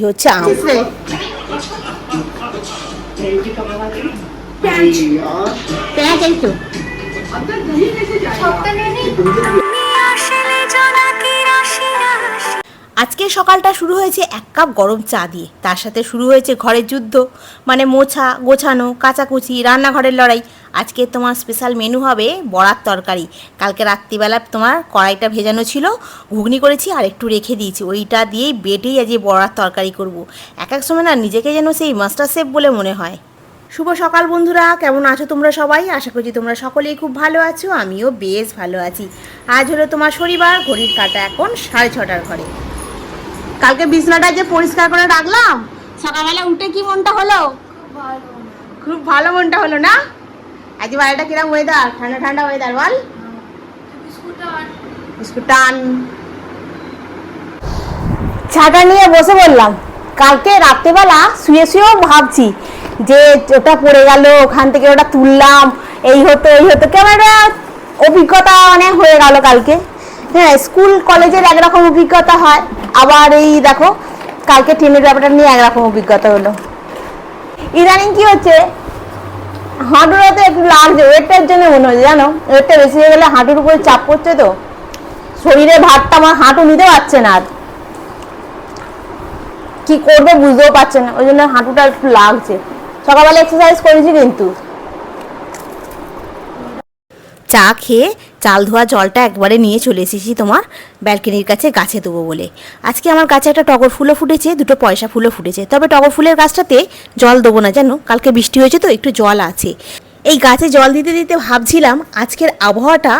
এই হচ্ছে আম পেঁয়াজ এই তো আজকে সকালটা শুরু হয়েছে এক কাপ গরম চা দিয়ে। তার সাথে শুরু হয়েছে ঘরের যুদ্ধ মানে মোছা, গোছানো, কাচাকুচি, রান্নাঘরের লড়াই। আজকে তোমার স্পেশাল মেনু হবে বড়ার তরকারি। কালকে রাত্রিবেলা তোমার কড়াইটা ভেজানো ছিল, ঘুগনি করেছি আর একটু রেখে দিয়েছি। ওইটা দিয়েই বেটেই আজকে বড়ার তরকারি করব। এক এক সময় না নিজেকে যেন সেই মাস্টার শেফ বলে মনে হয়। শুভ সকাল বন্ধুরা, কেমন আছো তোমরা সবাই? আশা করছি তোমরা সকলেই খুব ভালো আছো, আমিও বেশ ভালো আছি। আজ হলো তোমার শনিবার, ঘড়ির কাটা এখন সাড়ে ছটার ঘরে। কালকে বিছনাটা যে পরিষ্কার করে রাখলাম সকালবেলা উঠে কি মনটা হলো? খুব ভালো মনটা হলো না? আজ বাইরেটা কিরম ওয়েদার ঠান্ডা ঠান্ডা ওয়েদার বল। টান। ছাতা নিয়ে বসে বললাম কালকে রাত্রেবেলা শুয়ে শুয়েও ভাবছি যে ওটা পড়ে গেল ওখান থেকে ওটা তুললাম এই হতো এই হতো কেমন একটা অভিজ্ঞতা অনেক হয়ে গেল কালকে। হ্যাঁ স্কুল কলেজের একরকম অভিজ্ঞতা হয়। আবার এই দেখো, কালকে ট্রেনের ব্যাপারটা নিয়ে একরকম অভিজ্ঞতা হলো। ইদানিং কি হচ্ছে হাঁটুটাতে একটু লাগছে ওয়েটটার জন্য মনে হচ্ছে, জানো? ওয়েটটা বেশি হয়ে গেলে হাঁটুর উপরে চাপ পড়ছে তো। শরীরে ভাতটা আমার হাঁটু নিতে পারছে না আর। কি করবে বুঝতেও পারছে না, ওই জন্য হাঁটুটা একটু লাগছে। সকালবেলা এক্সারসাইজ করেছি কিন্তু। চা খেয়ে চাল ধোয়া জলটা একবারে নিয়ে চলে এসেছি তোমার ব্যালকনির কাছে গাছে দেবো বলে। আজকে আমার গাছে একটা টগর ফুলও ফুটেছে, দুটো পয়সা ফুলও ফুটেছে। তবে টগর ফুলের গাছটাতে জল দেবো না জানো, কালকে বৃষ্টি হয়েছে তো একটু জল আছে। এই গাছে জল দিতে দিতে ভাবছিলাম আজকের আবহাওয়াটা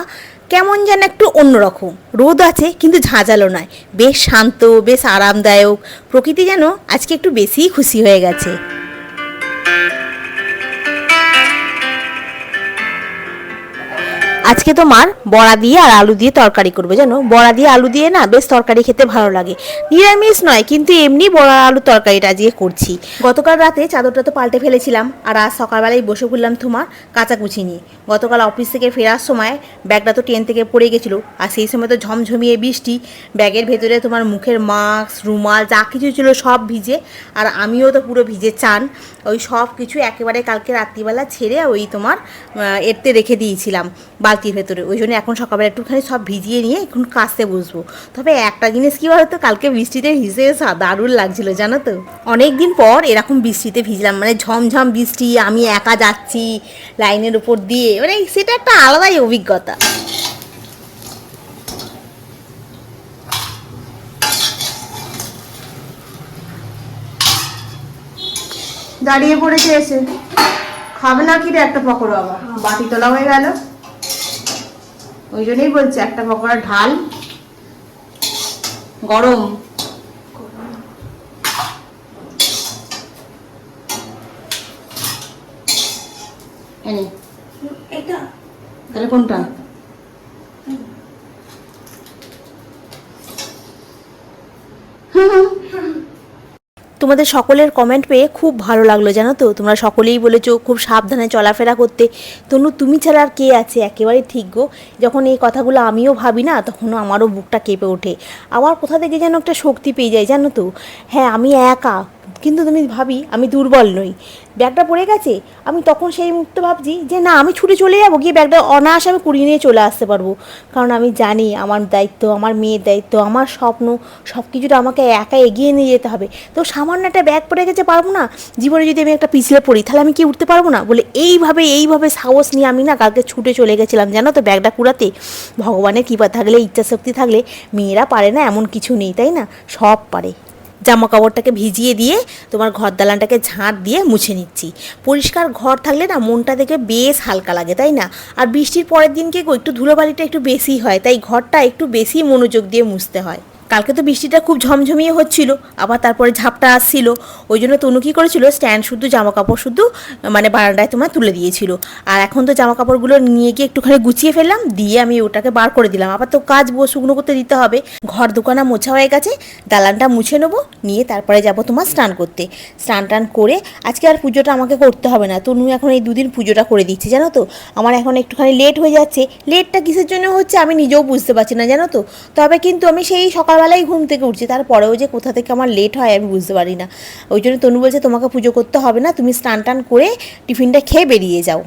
কেমন যেন একটু অন্যরকম। রোদ আছে কিন্তু ঝাঁঝালো নয়, বেশ শান্ত, বেশ আরামদায়ক। প্রকৃতি যেন আজকে একটু বেশিই খুশি হয়ে গেছে। আজকে তোমার বড়া দিয়ে আর আলু দিয়ে তরকারি করবে, জানো? বড়া দিয়ে আলু দিয়ে না বেশ তরকারি খেতে ভালো লাগে। নিরামিষ নয়, কিন্তু এমনি বড়া আলু তরকারিটা আজকে করছি। গতকাল রাতে চাদরটা তো পাল্টে ফেলেছিলাম আর আজ সকালবেলায় বসে পড়লাম তোমার কাচাকুচি নিয়ে। গতকাল অফিস থেকে ফেরার সময় ব্যাগটা তো ট্রেন থেকে পড়ে গেছিল আর সেই সময় তো ঝমঝমিয়ে বৃষ্টি। ব্যাগের ভেতরে তোমার মুখের মাস্ক, রুমাল, যা কিছু ছিল সব ভিজে আর আমিও তো পুরো ভিজে চান। ওই সব কিছু একেবারে কালকে রাত্রিবেলা ছেড়ে ওই তোমার এরতে রেখে দিয়েছিলাম। বালতির ভেতরে। ওই জন্য এখন সকালবেলা একটুখানি সব ভিজিয়ে নিয়ে এখন কাচতে বসবো। তবে একটা জিনিস কি বলতো, কালকে বৃষ্টিতে ভিজে দারুণ লাগছিল, জানো তো? অনেক দিন পর এরকম বৃষ্টিতে ভিজলাম মানে ঝমঝম বৃষ্টি, আমি একা যাচ্ছি লাইনের উপর দিয়ে মানে সেটা একটা আলাদাই অভিজ্ঞতা। দাঁড়িয়ে পড়েছে এসে। খাবে না কি রে একটা পকোড়া আবার? বাটি তোলা হয়ে গেল। ওই জন্যই বলছি একটা পকোড়া ঢাল গরম। তাহলে কোনটা? তোমাদের সকলের কমেন্ট পেয়ে খুব ভালো লাগল, জানো তো? তোমরা সকলেই বলেছ খুব সাবধানে চলাফেরা করতে। তনু, তুমি ছাড়া আর কে আছে? একেবারে ঠিক গো। যখন এই কথাগুলো আমিও ভাবি না, তখনও আমারও বুকটা কেঁপে ওঠে। আবার কোথা থেকে যেন একটা শক্তি পেয়ে যায়, জানো তো? হ্যাঁ আমি একা। কিন্তু তুমি ভাবি, আমি দুর্বল নই। ব্যাগটা পড়ে গেছে, আমি তখন সেই মুহূর্তে ভাবছি যে না, আমি ছুটে চলে যাব, গিয়ে ব্যাগটা অনায়াসে আমি কুড়িয়ে নিয়ে চলে আসতে পারব। কারণ আমি জানি আমার দায়িত্ব, আমার মেয়ের দায়িত্ব, আমার স্বপ্ন সব কিছুটা আমাকে একা এগিয়ে নিয়ে যেতে হবে। তো সামান্য একটা ব্যাগ পড়ে গেছে, পারব না? জীবনে যদি আমি একটা পিছলে পড়ি, তাহলে আমি কি উঠতে পারব না? বলে এইভাবে এইভাবে সাহস নিয়ে আমি না কালকে ছুটে চলে গেছিলাম, জানো তো? ব্যাগটা কুড়াতে। ভগবানের কৃপা থাকলে ইচ্ছা শক্তি থাকলে, মেয়েরা পারে না, এমন কিছু নেই, তাই না? সব পারে। জামা কাপড়টাকে ভিজিয়ে দিয়ে তোমার ঘর দালানটাকে ঝাঁট দিয়ে মুছে নিচ্ছি। পরিষ্কার ঘর থাকলে না মনটা দেখে বেশ হালকা লাগে, তাই না? আর বৃষ্টির পরের দিনকে একটু ধুলোবালিটা একটু বেশি হয়, তাই ঘরটা একটু বেশি মনোযোগ দিয়ে মুছতে হয়। কালকে তো বৃষ্টিটা খুব ঝমঝমিয়ে হচ্ছিল, আবার তারপরে ঝাপটা আসছিল। ওই জন্য তনু কী করেছিল স্ট্যান্ড শুদ্ধ জামা কাপড় শুদ্ধ মানে বারান্দায় তোমার তুলে দিয়েছিল। আর এখন তো জামা কাপড়গুলো নিয়ে গিয়ে একটুখানি গুছিয়ে ফেললাম, দিয়ে আমি ওটাকে বার করে দিলাম। আবার তো কাজ শুকনো করতে দিতে হবে। ঘর দোকানা মোছা হয়ে গেছে, দালানটা মুছে নেব, নিয়ে তারপরে যাব তোমার স্নান করতে। স্নান টান করে আজকে আর পুজোটা আমাকে করতে হবে না। তনু এখন এই দুদিন পুজোটা করে দিচ্ছে, জানো তো? আমার এখন একটুখানি লেট হয়ে যাচ্ছে। লেটটা কিসের জন্য হচ্ছে আমি নিজেও বুঝতে পারছি না, জানো তো? তবে কিন্তু আমি সেই সকালবেলা সকালবেলায় ঘুম থেকে উঠছি, তারপরেও যে কোথা থেকে আমার লেট হয় আমি বুঝতে পারি না। ওই জন্য তনু বলছে, তোমাকে পুজো করতে হবে না, তুমি স্নান টান করে টিফিনটা খেয়ে বেরিয়ে যাও।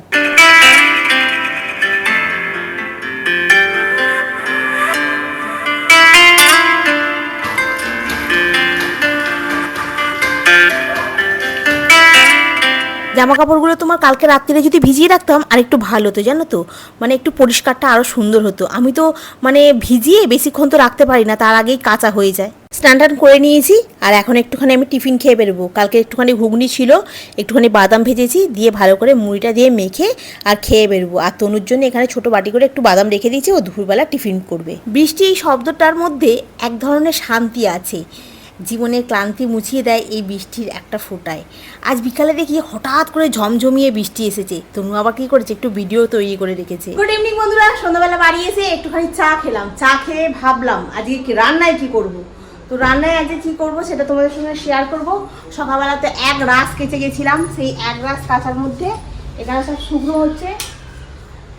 জামা কাপড়গুলো তোমার কালকে রাত্রিরে যদি ভিজিয়ে রাখতাম, আর একটু ভালো হতো, জানো তো? মানে একটু পরিষ্কারটা আরও সুন্দর হতো। আমি তো মানে ভিজিয়ে বেশিক্ষণ তো রাখতে পারি না, তার আগেই কাঁচা হয়ে যায়। স্নান টান করে নিয়েছি, আর এখন একটুখানি আমি টিফিন খেয়ে বেরোবো। কালকে একটুখানি ঘুগনি ছিল, একটুখানি বাদাম ভেজেছি, দিয়ে ভালো করে মুড়িটা দিয়ে মেখে আর খেয়ে বেরোবো। আর তনুর জন্য এখানে ছোট বাটি করে একটু বাদাম রেখে দিয়েছি, ও দুপুরবেলা টিফিন করবে। বৃষ্টি এই শব্দটার মধ্যে এক ধরনের শান্তি আছে। জীবনের ক্লান্তি মুছিয়ে দেয় এই বৃষ্টির একটা ফোটায়। আজ বিকালে দেখি হঠাৎ করে ঝমঝমিয়ে বৃষ্টি এসেছে। তনু আবার কি করেছে? একটু ভিডিও তৈরি করে রেখেছে। গুড ইভিনিং বন্ধুরা। সন্ধ্যাবেলা বাড়ি এসে একটুখানি চা খেলাম। চা খেয়ে ভাবলাম, আজকে কি রান্নায় কি করব? তো রান্নায় আজকে কি করব সেটা তোমাদের সঙ্গে শেয়ার করব। সকালবেলাতে এক রাস কেচে গেছিলাম, সেই এক রাস কাঁচার মধ্যে। এখানে সব শুকনো হচ্ছে।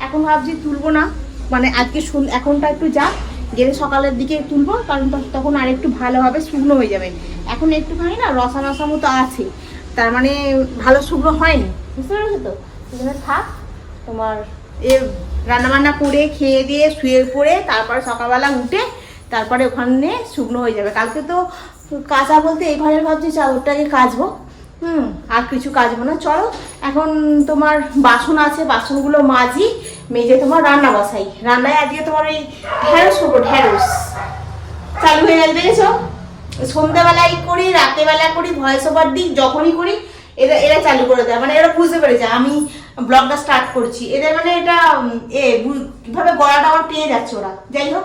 এখন ভাবছি তুলবো না। মানে আজকে এখনটা একটু যা। গেলে সকালের দিকে তুলবো, কারণ তখন আর একটু ভালোভাবে শুকনো হয়ে যাবে। এখন একটুখানি না রসা রসা মতো আছে। তার মানে ভালো শুকনো হয়নি। বুঝতে পেরেছ তো? থাক, তোমার এ রান্নাবান্না করে খেয়ে দিয়ে শুয়ে পড়ে, তারপরে সকালবেলা উঠে তারপরে ওখানে শুকনো হয়ে যাবে। কালকে তো কাঁচা বলতে এই ঘরের ভাবছি চাদরটাকে কাচবো। হুম, আর কিছু কাজবো না। চলো, এখন তোমার বাসন আছে, বাসনগুলো মাজি। মেজে তোমার রান্না বসাই রান্নায় আজকে তোমার ওই ঢেঁড়স করব, ঢেঁড়স। চালু হয়ে গেছে দেখেছ? সন্ধ্যাবেলায় করি, রাতেবেলা করি ভয়েস ওভার দিই, যখনই করি, এরা এরা চালু করে দেয়। মানে এরা বুঝতে পেরেছে, আমি ব্লগটা স্টার্ট করছি। এদের মানে এটা এ কীভাবে গলাটা আমার পেয়ে যাচ্ছে ওরা। যাই হোক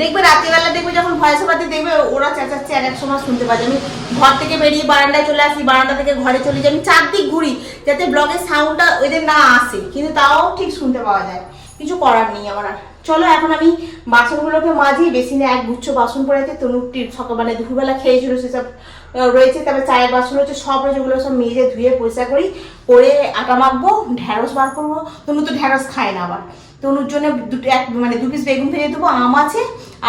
দেখবে রাত্রিবেলা দেখবে যখন ভয়েস ওভারতে দেখবে ওরা চেঁচাচ্ছে, এক এক সময় শুনতে পাচ্ছে। আমি ঘর থেকে বেরিয়ে বারান্দায় চলে আসি, বারান্দা থেকে ঘরে চলে যাই, আমি চারদিক ঘুরি যাতে ব্লগের সাউন্ডটা ওদের না আসে, কিন্তু তাও ঠিক শুনতে পাওয়া যায়। কিছু করার নেই আমার আর। চলো এখন আমি বাসনগুলোকে মাজি, বেসিনে এক গুচ্ছ বাসন পড়ে আছে তনুটি সকাল মানে দুপুরবেলা খেয়েছিল, সেসব রয়েছে, তারপরে চায়ের বাসন রয়েছে, সব রয়েছে, ওগুলো সব মেজে ধুয়ে পরিষ্কার করি, করে আটা মাখবো ঢ্যাঁড়স বার করব। তনু তো ঢ্যাঁড়স খায় না আবার। তনুর জন্য দুটো এক মানে দু পিস বেগুন ভেজে দেবো আম আছে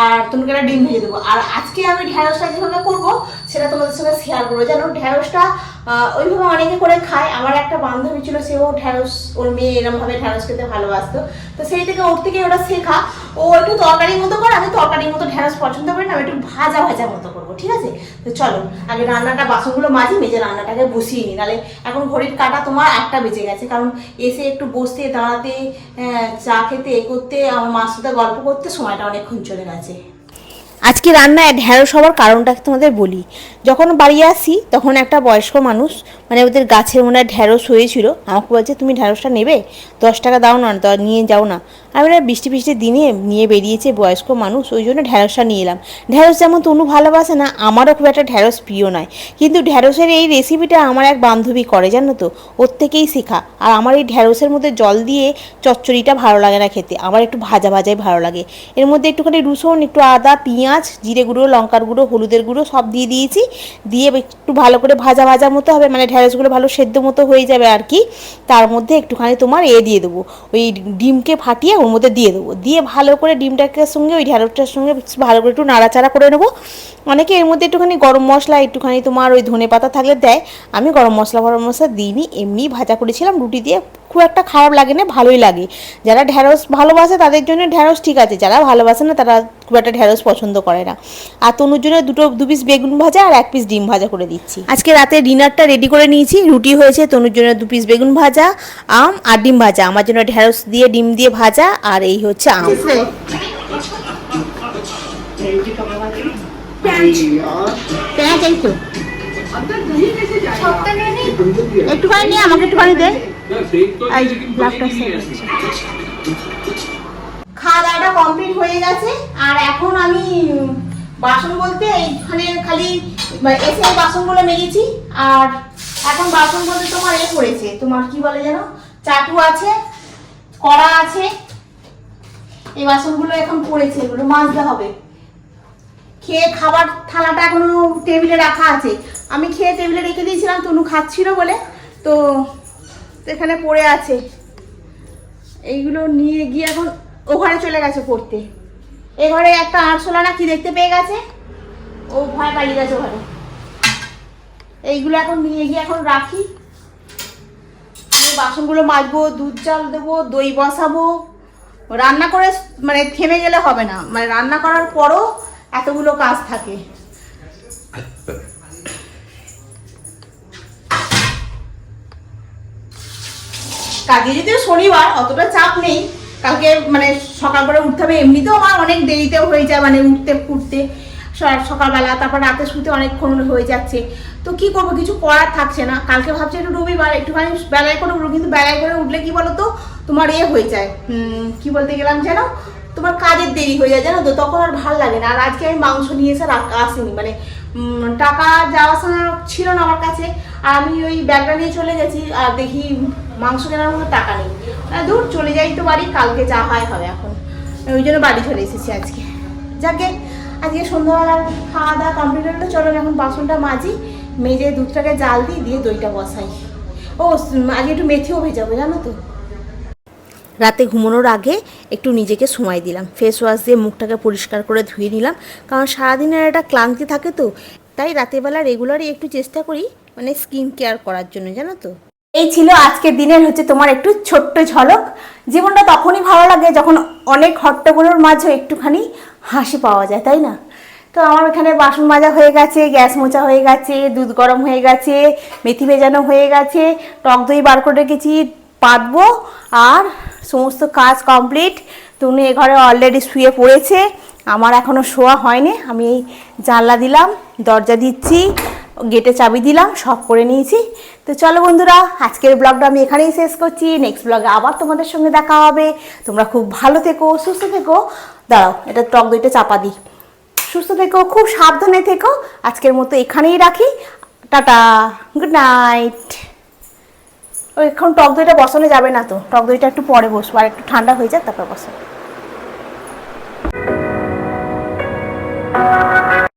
আর তোমাকে একটা ডিম ভেজে দেবো। আর আজকে আমি ঢ্যাঁড়সটা যেভাবে করব, সেটা তোমাদের সঙ্গে শেয়ার করব। যেন ঢ্যাঁড়সটা ওইভাবে অনেকে করে খায়। আমার একটা বান্ধবী ছিল, সেও ঢ্যাঁড়স, ওর মেয়ে এরমভাবে ঢ্যাঁড়স খেতে ভালোবাসতো। তো সেই থেকে ওর থেকে ওটা শেখা। ও একটু তরকারির মতো করে, আমি তরকারির মতো ঢ্যাঁড়স পছন্দ করি না, আমি একটু ভাজা ভাজা মতো করব, ঠিক আছে? তো চলো, আগে রান্নাটা বাসনগুলো মাঝি মেজে রান্নাটাকে বসিয়ে নিই নাহলে এখন ঘড়ির কাটা তোমার একটা বেজে গেছে। কারণ এসে একটু বসতে, দাঁড়াতে চা খেতে, এ করতে, আমার মার সাথে গল্প করতে সময়টা অনেকক্ষণ চলে গেছে। prazer. আজকে রান্নায় ঢ্যাঁড়স হওয়ার কারণটা তোমাদের বলি? যখন বাড়ি আসি তখন একটা বয়স্ক মানুষ মানে ওদের গাছের মনে হয় ঢ্যাঁড়স হয়েছিল আমাকে বলছে তুমি ঢ্যাঁড়সটা নেবে? দশ টাকা দাও না নিয়ে যাও না। আমি বললাম, বৃষ্টি বৃষ্টির দিনে নিয়ে বেরিয়েছে বয়স্ক মানুষ ওই জন্য ঢ্যাঁড়সটা নিয়ে এলাম। ঢ্যাঁড়স যেমন তনু ভালোবাসে না আমারও খুব একটা ঢ্যাঁড়স প্রিয় নয়। কিন্তু ঢ্যাঁড়সের এই রেসিপিটা আমার এক বান্ধবী করে জানো তো? ওর থেকেই শেখা। আর আমার এই ঢ্যাঁড়সের মধ্যে জল দিয়ে চচ্চড়িটা ভালো লাগে না খেতে আমার একটু ভাজা ভাজাই ভালো লাগে। এর মধ্যে একটুখানি রসুন একটু আদা পেঁয়াজ জিরে গুঁড়ো, লঙ্কার গুঁড়ো, হলুদের গুঁড়ো সব দিয়ে দিয়েছি। দিয়ে একটু ভালো করে ভাজা ভাজা মতো হবে মানে ঢ্যাঁড়সগুলো ভালো সেদ্ধ মতো হয়ে যাবে আর কি। তার মধ্যে একটুখানি তোমার এ দিয়ে দেবো। ওই ডিমকে ফাটিয়ে ওর মধ্যে দিয়ে দেবো। দিয়ে ভালো করে ডিমটাকে সঙ্গে ওই ঢ্যাঁড়সটার সঙ্গে ভালো করে একটু নাড়াচাড়া করে নেব। অনেকে এর মধ্যে একটুখানি গরম মশলা, একটুখানি তোমার ওই ধনে পাতা থাকলে দেয়। আমি গরম মশলা গরম মশলা দিইনি এমনি ভাজা করেছিলাম, রুটি দিয়ে খুব একটা খারাপ লাগে না ভালোই লাগে। যারা ঢ্যাঁড়স ভালোবাসে তাদের জন্য ঢ্যাঁড়স ঠিক আছে যারা ভালোবাসে না তারা খুব একটা ঢ্যাঁড়স পছন্দ করে না। আর তনুর জন্য দুটো দু পিস বেগুন ভাজা আর এক পিস ডিম ভাজা করে দিচ্ছি। আজকে রাতে ডিনারটা রেডি করে নিয়েছি রুটি হয়েছে তনুর জন্য দু পিস বেগুন ভাজা আম আর ডিম ভাজা। আমার জন্য ঢ্যাঁড়স দিয়ে ডিম দিয়ে ভাজা আর এই হচ্ছে আম। একটুখানি নিয়ে আমাকে একটুখানি দে। এই লাভটা খাওয়া দাওয়াটা কমপ্লিট হয়ে গেছে আর এখন আমি বাসন বলতে এইখানে খালি এসে বাসনগুলো মেরেছি আর এখন বাসন বলতে তোমার এ পড়েছে তোমার কি বলে যেন চাটু আছে কড়া আছে এই বাসনগুলো এখন পড়েছে এগুলো মাজতে হবে। খেয়ে খাবার থালাটা এখনও টেবিলে রাখা আছে। আমি খেয়ে টেবিলে রেখে দিয়েছিলাম তনু খাচ্ছিল বলে তো এখানে পড়ে আছে। এইগুলো নিয়ে গিয়ে এখন ওখানে চলে গেছে পড়তে। এ ঘরে একটা আরশোলা না কি দেখতে পেয়ে গেছে? ও ভয় পালিয়ে গেছে ঘরে। এইগুলো এখন নিয়ে গিয়ে এখন রাখি। বাসনগুলো মাজবো, দুধ চাল দেবো, দই বসাবো। রান্না করে মানে থেমে গেলে হবে না। মানে রান্না করার পরও এতগুলো কাজ থাকে। কালকে যদিও শনিবার, অতটা চাপ নেই। কালকে মানে সকাল করে উঠতে হবে, এমনিতেও আমার অনেক দেরিতেও হয়ে যায় মানে উঠতে স- সকালবেলা, তারপর রাতে শুতে অনেকক্ষণ হয়ে যাচ্ছে। তো কি করব, কিছু করার থাকছে না। কালকে ভাবছি একটু রবিবার, একটুখানি বেলায় করে উঠবো, কিন্তু বেলায় করে উঠলে কি বলো তো তোমার এ হয়ে যায়। কি বলতে গেলাম যেন, তোমার কাজের দেরি হয়ে যায় জানো তো, তখন আর ভালো লাগে না। আর আজকে আমি মাংস নিয়ে এসে আসিনি মানে টাকা যাওয়া আসা ছিল না আমার কাছে। আর আমি ওই ব্যাগটা নিয়ে চলে গেছি, আর দেখি মাংস কেনার মতো টাকা নেই। দূর চলে যাই তো বাড়ি, কালকে যা হয় হবে এখন। ওই জন্য বাড়ি চলে এসেছি আজকে। যাকে, আজকে সন্ধ্যাবেলার খাওয়া দাওয়া কমপ্লিট হলো, চলো এখন বাসনটা মাজি, মেজে দুধটাকে জাল দিই দিয়ে দইটা বসাই। ও আজকে একটু মেথিও ভেজাবো, জানো তো? রাতে ঘুমানোর আগে একটু নিজেকে সময় দিলাম। ফেস ওয়াশ দিয়ে মুখটাকে পরিষ্কার করে ধুয়ে নিলাম, কারণ সারাদিনের একটা ক্লান্তি থাকে তো। তাই রাতেরবেলা রেগুলারই একটু চেষ্টা করি মানে স্কিন কেয়ার করার জন্য, জানো তো? এই ছিল আজকের দিনের হচ্ছে তোমার একটু ছোট্ট ঝলক। জীবনটা তখনই ভালো লাগে যখন অনেক হট্টগুলোর মাঝে একটুখানি হাসি পাওয়া যায়, তাই না? তো আমার এখানে বাসন মাজা হয়ে গেছে, গ্যাস মোচা হয়ে গেছে, দুধ গরম হয়ে গেছে, মেথি ভেজানো হয়ে গেছে, টক দই বার করে রেখেছি, পাতবো আর সমস্ত কাজ কমপ্লিট। তুমি এ ঘরে অলরেডি শুয়ে পড়েছে, আমার এখনও শোয়া হয়নি, আমি এই জানলা দিলাম, দরজা দিচ্ছি। গেটে চাবি দিলাম, সব করে নিয়েছি। তো চলো বন্ধুরা, আজকের ব্লগটা আমি এখানেই শেষ করছি। নেক্সট ব্লগে আবার তোমাদের সঙ্গে দেখা হবে। তোমরা খুব ভালো থেকো, সুস্থ থেকো। দাঁড়াও, এটা টক দইটা চাপা দিই। সুস্থ থেকো, খুব সাবধানে থেকো। আজকের মতো এখানেই রাখি। টাটা গুড নাইট ওই এখন টক দইটা বসানো যাবে না তো। টক দইটা একটু পরে বসবো, আর একটু ঠান্ডা হয়ে যায় তারপর বসো